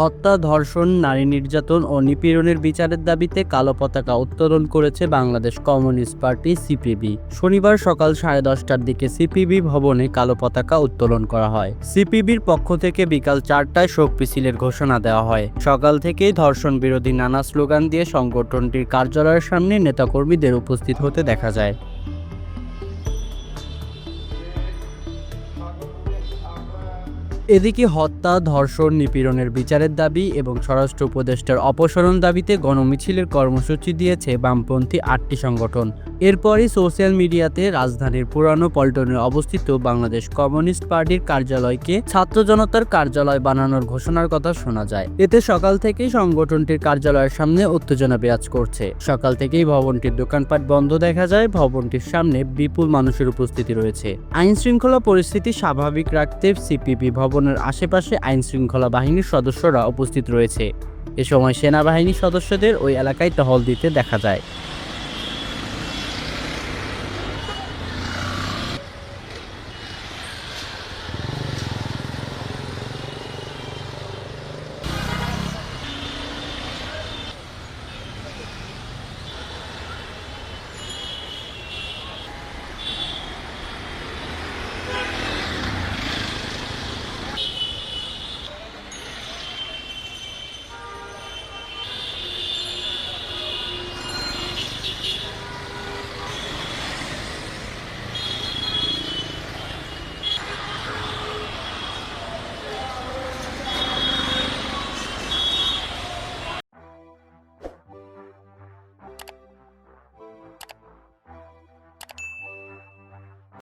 হত্যা, ধর্ষণ, নারী নির্যাতন ও নিপীড়নের বিচারের দাবিতে কালো পতাকা উত্তোলন করেছে বাংলাদেশ কমিউনিস্ট পার্টি সিপিবি। শনিবার সকাল সাড়ে দশটার দিকে সিপিবি ভবনে কালো পতাকা উত্তোলন করা হয়। সিপিবির পক্ষ থেকে বিকাল চারটায় শোক মিছিলের ঘোষণা দেওয়া হয়। সকাল থেকেই ধর্ষণ বিরোধী নানা স্লোগান দিয়ে সংগঠনটির কার্যালয়ের সামনে নেতাকর্মীদের উপস্থিত হতে দেখা যায়। এদিকে হত্যা, ধর্ষণ, নিপীড়নের বিচারের দাবি এবং স্বরাষ্ট্র উপদেষ্টার অপসারণ দাবিতে গণমিছিলের কর্মসূচি দিয়েছে বামপন্থী আটটি সংগঠন। এরপরই সোশ্যাল মিডিয়াতে রাজধানীর পুরানো পল্টনে অবস্থিত বাংলাদেশ কমিউনিস্ট পার্টির কার্যালয়কে ছাত্র জনতার কার্যালয় বানানোর ঘোষণার কথা শোনা যায়। এতে সকাল থেকেই সংগঠনটির কার্যালয়ের সামনে উত্তেজনা বিরাজ করছে। সকাল থেকেই ভবনটির দোকানপাট বন্ধ দেখা যায়। ভবনটির সামনে বিপুল মানুষের উপস্থিতি রয়েছে। আইন শৃঙ্খলা পরিস্থিতি স্বাভাবিক রাখতে সিপিবি ভবনের আশেপাশে আইন শৃঙ্খলা বাহিনীর সদস্যরা উপস্থিত রয়েছে। এ সময় সেনাবাহিনী সদস্যদের ওই এলাকায় টহল দিতে দেখা যায়।